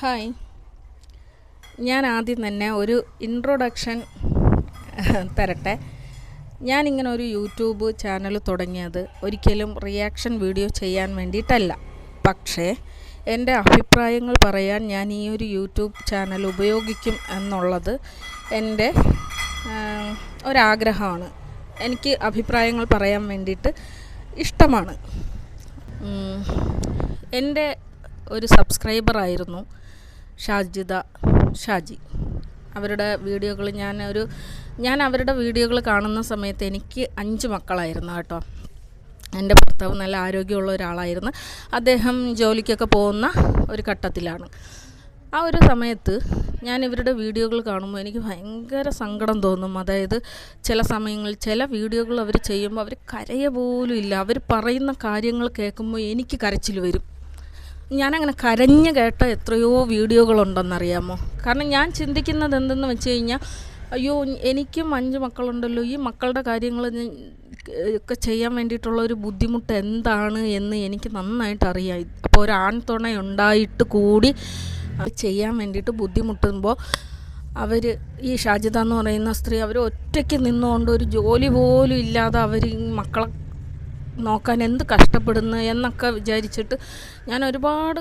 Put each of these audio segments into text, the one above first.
Hi. ഞാൻ ആദ്യം തന്നെ ഒരു ഇൻട്രൊഡക്ഷൻ തരട്ടെ. ഞാനിങ്ങനെ ഒരു യൂട്യൂബ് ചാനൽ തുടങ്ങിയത് ഒരിക്കലും റിയാക്ഷൻ വീഡിയോ ചെയ്യാൻ വേണ്ടിയിട്ടല്ല. പക്ഷേ എന്റെ അഭിപ്രായങ്ങൾ പറയാൻ ഞാൻ ഈ ഒരു യൂട്യൂബ് ചാനൽ ഉപയോഗിക്കും എന്നുള്ളത് എന്റെ ഒരാഗ്രഹമാണ്. എനിക്ക് അഭിപ്രായങ്ങൾ പറയാൻ വേണ്ടിയിട്ട് ഇഷ്ടമാണ്. എന്റെ ഒരു സബ്സ്ക്രൈബറായിരുന്നു ഷാജിദ ഷാജി. അവരുടെ വീഡിയോകൾ ഞാൻ ഒരു ഞാൻ അവരുടെ വീഡിയോകൾ കാണുന്ന സമയത്ത് എനിക്ക് അഞ്ച് മക്കളായിരുന്നു കേട്ടോ. എന്റെ ഭർത്താവ് നല്ല ആരോഗ്യമുള്ള ഒരാളായിരുന്നു. അദ്ദേഹം ജോലിക്കൊക്കെ പോകുന്ന ഒരു ഘട്ടത്തിലാണ്. ആ ഒരു സമയത്ത് ഞാൻ ഇവരുടെ വീഡിയോകൾ കാണുമ്പോൾ എനിക്ക് ഭയങ്കര സങ്കടം തോന്നും. അതായത് ചില സമയങ്ങളിൽ ചില വീഡിയോകൾ അവർ ചെയ്യുമ്പോൾ അവർ കരയ പോലും ഇല്ല. അവർ പറയുന്ന കാര്യങ്ങൾ കേൾക്കുമ്പോൾ എനിക്ക് കരച്ചിൽ വരും. ഞാനങ്ങനെ കരഞ്ഞ് കേട്ട എത്രയോ വീഡിയോകളുണ്ടെന്നറിയാമോ? കാരണം ഞാൻ ചിന്തിക്കുന്നത് എന്തെന്ന് വെച്ച് കഴിഞ്ഞാൽ അയ്യോ എനിക്കും അഞ്ച് മക്കളുണ്ടല്ലോ ഈ മക്കളുടെ കാര്യങ്ങൾ ഒക്കെ ചെയ്യാൻ വേണ്ടിയിട്ടുള്ള ഒരു ബുദ്ധിമുട്ട് എന്താണ് എന്ന് എനിക്ക് നന്നായിട്ട് അറിയാം. അപ്പോൾ ഒരു ആൺതുണ ഉണ്ടായിട്ട് കൂടി ചെയ്യാൻ വേണ്ടിയിട്ട് ബുദ്ധിമുട്ടുമ്പോൾ അവർ ഈ ഷാജിത എന്ന് പറയുന്ന സ്ത്രീ അവർ ഒറ്റയ്ക്ക് നിന്നുകൊണ്ട് ഒരു ജോലി പോലും ഇല്ലാതെ അവർ മക്കളെ നോക്കാൻ എന്ത് കഷ്ടപ്പെടുന്നു എന്നൊക്കെ വിചാരിച്ചിട്ട് ഞാൻ ഒരുപാട്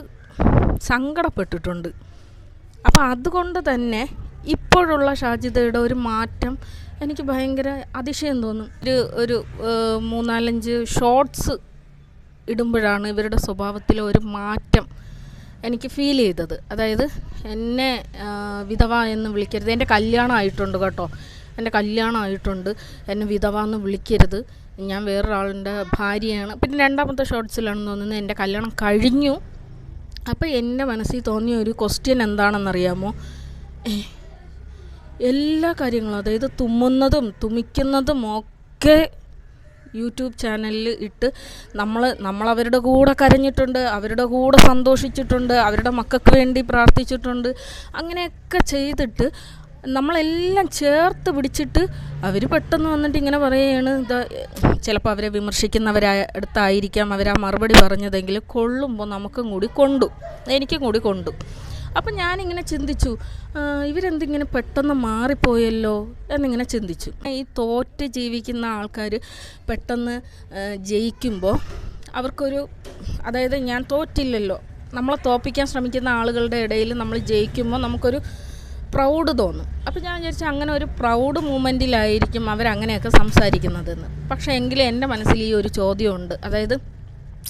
സങ്കടപ്പെട്ടിട്ടുണ്ട്. അപ്പോൾ അതുകൊണ്ട് തന്നെ ഇപ്പോഴുള്ള ഷാജിദയുടെ ഒരു മാറ്റം എനിക്ക് ഭയങ്കര അതിശയം തോന്നും. ഒരു ഒരു മൂന്നാലഞ്ച് ഷോർട്സ് ഇടുമ്പോഴാണ് ഇവരുടെ സ്വഭാവത്തിലെ ഒരു മാറ്റം എനിക്ക് ഫീൽ ചെയ്തത്. അതായത് എന്നെ വിധവ എന്ന് വിളിക്കരുത്. എന്റെ കല്യാണം ആയിട്ടുണ്ട് കേട്ടോ. എന്റെ കല്യാണം ആയിട്ടുണ്ട്. എന്നെ വിധവ എന്ന് വിളിക്കരുത്. ഞാൻ വേറൊരാളുടെ ഭാര്യയാണ്. പിന്നെ രണ്ടാമത്തെ ഷോർട്സിലാണെന്ന് തോന്നുന്നത് എന്റെ കല്യാണം കഴിഞ്ഞു. അപ്പോൾ എന്റെ മനസ്സിൽ തോന്നിയ ഒരു ക്വസ്റ്റ്യൻ എന്താണെന്നറിയാമോ? എല്ലാ കാര്യങ്ങളും അതായത് തുമ്മുന്നതും തുമിക്കുന്നതും ഒക്കെ യൂട്യൂബ് ചാനലിൽ ഇട്ട് നമ്മൾ നമ്മളവരുടെ കൂടെ കരഞ്ഞിട്ടുണ്ട് അവരുടെ കൂടെ സന്തോഷിച്ചിട്ടുണ്ട് അവരുടെ മക്കൾക്ക് വേണ്ടി പ്രാർത്ഥിച്ചിട്ടുണ്ട് അങ്ങനെയൊക്കെ ചെയ്തിട്ട് നമ്മളെല്ലാം ചേർത്ത് പിടിച്ചിട്ട് അവർ പെട്ടെന്ന് വന്നിട്ട് ഇങ്ങനെ പറയുകയാണ് ഇതാ ചിലപ്പോൾ അവരെ വിമർശിക്കുന്നവരായ അടുത്തായിരിക്കാം അവർ ആ മറുപടി പറഞ്ഞതെങ്കിൽ കൊള്ളുമ്പോൾ നമുക്കും കൂടി കൊണ്ടു. എനിക്കും കൂടി കൊണ്ടു. അപ്പം ഞാനിങ്ങനെ ചിന്തിച്ചു ഇവരെന്തിങ്ങനെ പെട്ടെന്ന് മാറിപ്പോയല്ലോ? എന്നിങ്ങനെ ചിന്തിച്ചു. ഈ തോറ്റ് ജീവിക്കുന്ന ആൾക്കാർ പെട്ടെന്ന് ജയിക്കുമ്പോൾ അവർക്കൊരു അതായത് ഞാൻ തോറ്റില്ലല്ലോ നമ്മളെ തോപ്പിക്കാൻ ശ്രമിക്കുന്ന ആളുകളുടെ ഇടയിൽ നമ്മൾ ജയിക്കുമ്പോൾ നമുക്കൊരു പ്രൗഡ് തോന്നും. അപ്പോൾ ഞാൻ വിചാരിച്ചു അങ്ങനെ ഒരു പ്രൗഡ് മൂമെന്റിലായിരിക്കും അവരങ്ങനെയൊക്കെ സംസാരിക്കുന്നതെന്ന്. പക്ഷേ എങ്കിലും എന്റെ മനസ്സിൽ ഈ ഒരു ചോദ്യമുണ്ട്. അതായത്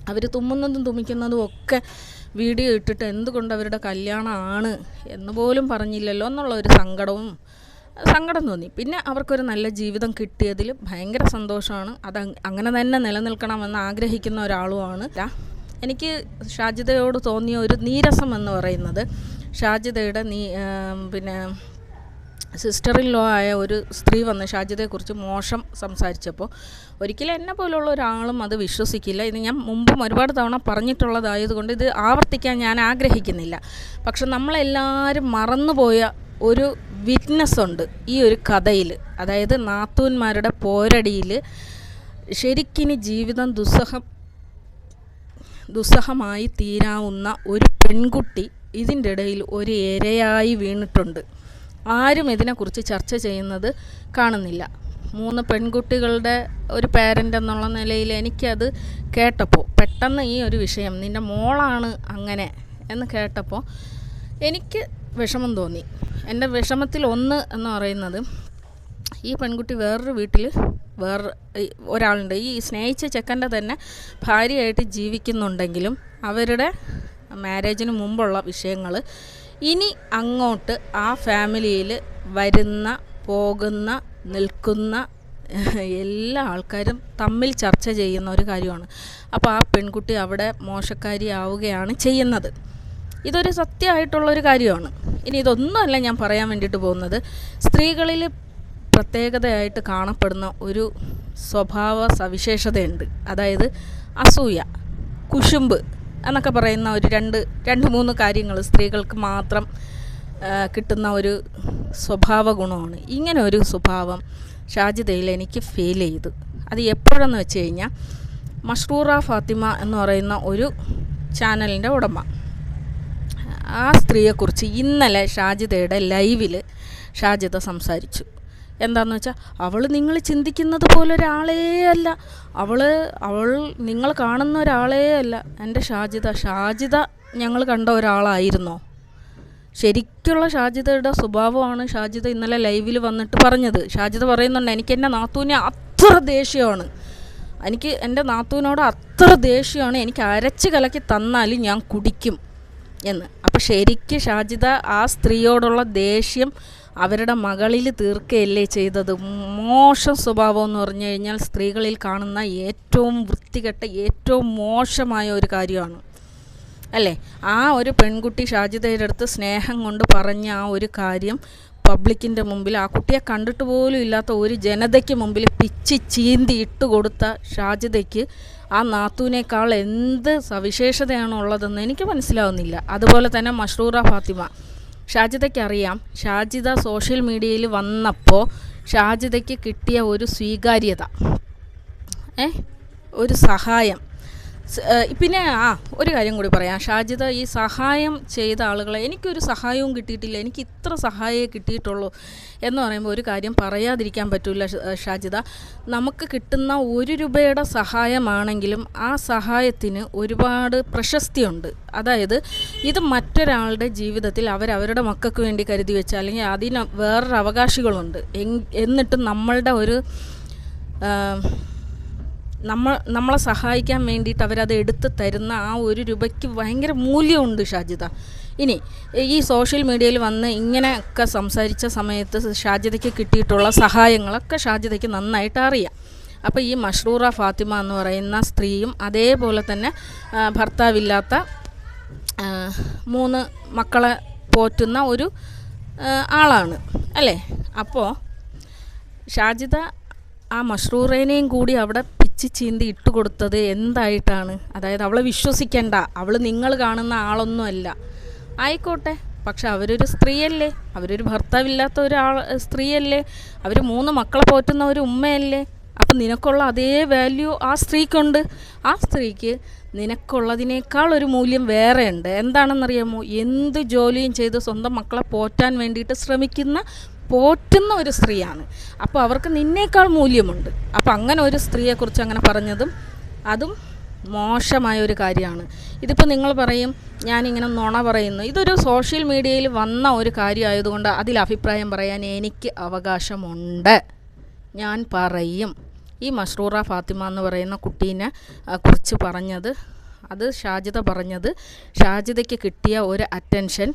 അവർ തുമ്മുന്നതും തുമ്മിക്കുന്നതും ഒക്കെ വീഡിയോ ഇട്ടിട്ട് എന്തുകൊണ്ട് അവരുടെ കല്യാണമാണ് എന്ന് പോലും പറഞ്ഞില്ലല്ലോ എന്നുള്ള ഒരു സങ്കടവും സങ്കടം തോന്നി. പിന്നെ അവർക്കൊരു നല്ല ജീവിതം കിട്ടിയതിൽ ഭയങ്കര സന്തോഷമാണ്. അത് അങ്ങനെ തന്നെ നിലനിൽക്കണമെന്ന് ആഗ്രഹിക്കുന്ന ഒരാളുമാണ് എനിക്ക് ഷാജിതയോട് തോന്നിയ ഒരു നീരസം എന്ന് പറയുന്നത് ഷാജിദയുടെ നീ പിന്നെ പിന്നെ സിസ്റ്ററിൻ ലോ ആയ ഒരു സ്ത്രീ വന്ന് ഷാജിദയെക്കുറിച്ച് മോശം സംസാരിച്ചപ്പോൾ ഒരിക്കലും എന്നെ പോലുള്ള ഒരാളും അത് വിശ്വസിക്കില്ല. ഇത് ഞാൻ മുമ്പും ഒരുപാട് തവണ പറഞ്ഞിട്ടുള്ളതായതുകൊണ്ട് ഇത് ആവർത്തിക്കാൻ ഞാൻ ആഗ്രഹിക്കുന്നില്ല. പക്ഷെ നമ്മളെല്ലാവരും മറന്നുപോയ ഒരു വിറ്റ്നസ് ഉണ്ട് ഈ ഒരു കഥയിൽ അതായത് നാത്തൂന്മാരുടെ പോരടിയിൽ ശരിക്കിനി ജീവിതം ദുസ്സഹം ദുസ്സഹമായി തീരാവുന്ന ഒരു പെൺകുട്ടി ഇതിന്റെ ഇടയിൽ ഒരു ഇരയായി വീണിട്ടുണ്ട്. ആരും ഇതിനെക്കുറിച്ച് ചർച്ച ചെയ്യുന്നത് കാണുന്നില്ല. മൂന്ന് പെൺകുട്ടികളുടെ ഒരു പാരന്റ് എന്നുള്ള നിലയിൽ എനിക്കത് കേട്ടപ്പോൾ പെട്ടെന്ന് ഈ ഒരു വിഷയം നിന്റെ മോളാണ് അങ്ങനെ എന്ന് കേട്ടപ്പോൾ എനിക്ക് വിഷമം തോന്നി. എന്റെ വിഷമത്തിൽ ഒന്ന് എന്ന് പറയുന്നത് ഈ പെൺകുട്ടി വേറൊരു വീട്ടിൽ വേറെ ഒരാളുണ്ട്. ഈ സ്നേഹിച്ച ചെക്കന്റെ തന്നെ ഭാര്യയായിട്ട് ജീവിക്കുന്നുണ്ടെങ്കിലും അവരുടെ മാരേജിന് മുമ്പുള്ള വിഷയങ്ങൾ ഇനി അങ്ങോട്ട് ആ ഫാമിലിയിൽ വരുന്ന പോകുന്ന നിൽക്കുന്ന എല്ലാ ആൾക്കാരും തമ്മിൽ ചർച്ച ചെയ്യുന്ന ഒരു കാര്യമാണ്. അപ്പോൾ ആ പെൺകുട്ടി അവിടെ മോശക്കാരിയാവുകയാണ് ചെയ്യുന്നത്. ഇതൊരു സത്യമായിട്ടുള്ളൊരു കാര്യമാണ്. ഇനി ഇതൊന്നുമല്ല ഞാൻ പറയാൻ വേണ്ടിയിട്ട് പോകുന്നത്. സ്ത്രീകളിൽ പ്രത്യേകതയായിട്ട് കാണപ്പെടുന്ന ഒരു സ്വഭാവ സവിശേഷതയുണ്ട്. അതായത് അസൂയ കുശുമ്പ്. എന്നൊക്കെ പറയുന്ന ഒരു രണ്ട് രണ്ട് മൂന്ന് കാര്യങ്ങൾ സ്ത്രീകൾക്ക് മാത്രം കിട്ടുന്ന ഒരു സ്വഭാവ ഗുണമാണ്. ഇങ്ങനെ ഒരു സ്വഭാവം ഷാജിതയിൽ എനിക്ക് ഫീൽ ചെയ്തു. അത് എപ്പോഴെന്ന് വെച്ച് കഴിഞ്ഞാൽ മഷ്റൂറ ഫാത്തിമ എന്ന് പറയുന്ന ഒരു ചാനലിന്റെ ഉടമ. ആ സ്ത്രീയെക്കുറിച്ച് ഇന്നലെ ഷാജിതയുടെ ലൈവിൽ ഷാജിത സംസാരിച്ചു. എന്താന്ന് വെച്ചാൽ അവൾ നിങ്ങൾ ചിന്തിക്കുന്നത് പോലെ ഒരാളേ അല്ല അവൾ അവൾ നിങ്ങൾ കാണുന്ന ഒരാളേ അല്ല എന്റെ ഷാജിത ഷാജിത ഞങ്ങൾ കണ്ട ഒരാളായിരുന്നോ? ശരിക്കുള്ള ഷാജിതയുടെ സ്വഭാവമാണ് ഷാജിത ഇന്നലെ ലൈവിൽ വന്നിട്ട് പറഞ്ഞത്. ഷാജിത പറയുന്നുണ്ട് എനിക്ക് എന്റെ നാത്തൂനെ അത്ര ദേഷ്യമാണ്. എനിക്ക് എന്റെ നാത്തൂനോട് അത്ര ദേഷ്യമാണ്. എനിക്ക് അരച്ച് കലക്കി തന്നാലും ഞാൻ കുടിക്കും. എന്ന്. അപ്പം ശരിക്ക് ഷാജിദ ആ സ്ത്രീയോടുള്ള ദേഷ്യം അവരുടെ മകളിൽ തീർക്കുകയല്ലേ ചെയ്തത്? മോശം സ്വഭാവം എന്ന് പറഞ്ഞു കഴിഞ്ഞാൽ സ്ത്രീകളിൽ കാണുന്ന ഏറ്റവും വൃത്തികെട്ട ഏറ്റവും മോശമായ ഒരു കാര്യമാണ്. അല്ലേ? ആ ഒരു പെൺകുട്ടി ഷാജിദയുടെ അടുത്ത് സ്നേഹം കൊണ്ട് പറഞ്ഞ ആ ഒരു കാര്യം പബ്ലിക്കിന്റെ മുമ്പിൽ ആ കുട്ടിയെ കണ്ടിട്ട് പോലും ഇല്ലാത്ത ഒരു ജനതയ്ക്ക് മുമ്പിൽ പിച്ച് ചീന്തി ഇട്ട് കൊടുത്ത ഷാജിതയ്ക്ക് ആ നാത്തൂനേക്കാൾ എന്ത് സവിശേഷതയാണ് ഉള്ളതെന്ന് എനിക്ക് മനസ്സിലാവുന്നില്ല. അതുപോലെ തന്നെ മഷ്റൂറ ഫാത്തിമ. ഷാജിതയ്ക്കറിയാം ഷാജിത സോഷ്യൽ മീഡിയയിൽ വന്നപ്പോൾ ഷാജിതയ്ക്ക് കിട്ടിയ ഒരു സ്വീകാര്യത ഏ ഒരു സഹായം. പിന്നെ ആ ഒരു കാര്യം കൂടി പറയാം. ഷാജിത ഈ സഹായം ചെയ്ത ആളുകളെ എനിക്കൊരു സഹായവും കിട്ടിയിട്ടില്ല. എനിക്ക് ഇത്ര സഹായമേ കിട്ടിയിട്ടുള്ളൂ എന്ന് പറയുമ്പോൾ ഒരു കാര്യം പറയാതിരിക്കാൻ പറ്റില്ല ഷാജിത നമുക്ക് കിട്ടുന്ന ഒരു രൂപയുടെ സഹായമാണെങ്കിലും ആ സഹായത്തിന് ഒരുപാട് പ്രശസ്തിയുണ്ട്. അതായത് ഇത് മറ്റൊരാളുടെ ജീവിതത്തിൽ അവരവരുടെ മക്കൾക്ക് വേണ്ടി കരുതി വെച്ച അല്ലെങ്കിൽ അതിന് വേറൊരു അവകാശികളുണ്ട് എന്നിട്ടും നമ്മളുടെ ഒരു നമ്മൾ നമ്മളെ സഹായിക്കാൻ വേണ്ടിയിട്ട് അവരത് എടുത്ത് തരുന്ന ആ ഒരു രൂപയ്ക്ക് ഭയങ്കര മൂല്യമുണ്ട് ഷാജിത. ഇനി ഈ സോഷ്യൽ മീഡിയയിൽ വന്ന് ഇങ്ങനെയൊക്കെ സംസാരിച്ച സമയത്ത് ഷാജിതയ്ക്ക് കിട്ടിയിട്ടുള്ള സഹായങ്ങളൊക്കെ ഷാജിതയ്ക്ക് നന്നായിട്ട് അറിയാം. അപ്പോൾ ഈ മഷ്റൂറ ഫാത്തിമ എന്ന് പറയുന്ന സ്ത്രീയും അതേപോലെ തന്നെ ഭർത്താവില്ലാത്ത മൂന്ന് മക്കളെ പോറ്റുന്ന ഒരു ആളാണ്. അല്ലേ? അപ്പോൾ ഷാജിത ആ മഷ്റൂറേനെയും കൂടി അവിടെ പിച്ചി ചീന്തി ഇട്ട് കൊടുത്തത് എന്തായിട്ടാണ്? അതായത് അവളെ വിശ്വസിക്കണ്ട. അവൾ നിങ്ങൾ കാണുന്ന ആളൊന്നുമല്ല ആയിക്കോട്ടെ. പക്ഷെ അവരൊരു സ്ത്രീയല്ലേ? അവരൊരു ഭർത്താവില്ലാത്ത ഒരാൾ സ്ത്രീയല്ലേ? അവർ മൂന്ന് മക്കളെ പോറ്റുന്ന ഒരു ഉമ്മയല്ലേ? അപ്പം നിനക്കുള്ള അതേ വാല്യൂ ആ സ്ത്രീക്കുണ്ട്. ആ സ്ത്രീക്ക് നിനക്കുള്ളതിനേക്കാൾ ഒരു മൂല്യം വേറെ ഉണ്ട് എന്താണെന്നറിയാമോ? എന്ത് ജോലിയും ചെയ്ത് സ്വന്തം മക്കളെ പോറ്റാൻ വേണ്ടിയിട്ട് ശ്രമിക്കുന്ന പോറ്റുന്ന ഒരു സ്ത്രീയാണ്. അപ്പോൾ അവർക്ക് നിന്നേക്കാൾ മൂല്യമുണ്ട്. അപ്പോൾ അങ്ങനെ ഒരു സ്ത്രീയെക്കുറിച്ച് അങ്ങനെ പറഞ്ഞതും അതും മോശമായ ഒരു കാര്യമാണ്. ഇതിപ്പോൾ നിങ്ങൾ പറയും ഞാനിങ്ങനെ നുണ പറയുന്നു. ഇതൊരു സോഷ്യൽ മീഡിയയിൽ വന്ന ഒരു കാര്യമായതുകൊണ്ട് അതിൽ അഭിപ്രായം പറയാൻ എനിക്ക് അവകാശമുണ്ട്. ഞാൻ പറയും. ഈ മഷ്റൂറ ഫാത്തിമ എന്ന് പറയുന്ന കുട്ടീനെ കുറിച്ച് പറഞ്ഞത് അത് ഷാജിദ പറഞ്ഞത് ഷാജിദയ്ക്ക് കിട്ടിയ ഒരു അറ്റൻഷൻ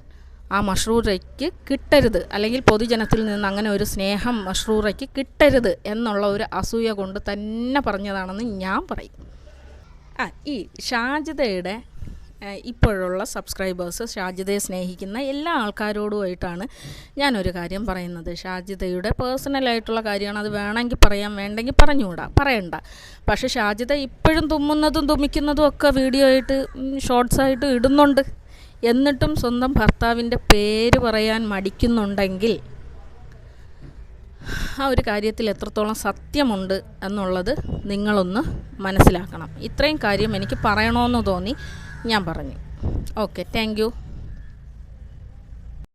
ആ മഷ്റൂറയ്ക്ക് കിട്ടരുത്. അല്ലെങ്കിൽ പൊതുജനത്തിൽ നിന്ന് അങ്ങനെ ഒരു സ്നേഹം മഷ്റൂറയ്ക്ക് കിട്ടരുത് എന്നുള്ള ഒരു അസൂയ കൊണ്ട് തന്നെ പറഞ്ഞതാണെന്ന് ഞാൻ പറയും. ആ ഈ ഷാജിതയുടെ ഇപ്പോഴുള്ള സബ്സ്ക്രൈബേഴ്സ് ഷാജിതയെ സ്നേഹിക്കുന്ന എല്ലാ ആൾക്കാരോടുമായിട്ടാണ് ഞാനൊരു കാര്യം പറയുന്നത്. ഷാജിതയുടെ പേഴ്സണലായിട്ടുള്ള കാര്യമാണ്. അത് വേണമെങ്കിൽ പറയാം വേണ്ടെങ്കിൽ പറഞ്ഞുകൂടാ. പറയണ്ട. പക്ഷേ ഷാജിത ഇപ്പോഴും തുമ്മുന്നതും തുമ്മിക്കുന്നതും ഒക്കെ വീഡിയോ ആയിട്ട് ഷോർട്സായിട്ട് ഇടുന്നുണ്ട്. എന്നിട്ടും സ്വന്തം ഭർത്താവിന്റെ പേര് പറയാൻ മടിക്കുന്നുണ്ടെങ്കിൽ ആ ഒരു കാര്യത്തിൽ എത്രത്തോളം സത്യമുണ്ട് എന്നുള്ളത് നിങ്ങളൊന്ന് മനസ്സിലാക്കണം. ഇത്രയും കാര്യം എനിക്ക് പറയണമെന്ന് തോന്നി ഞാൻ പറഞ്ഞു. Okay thank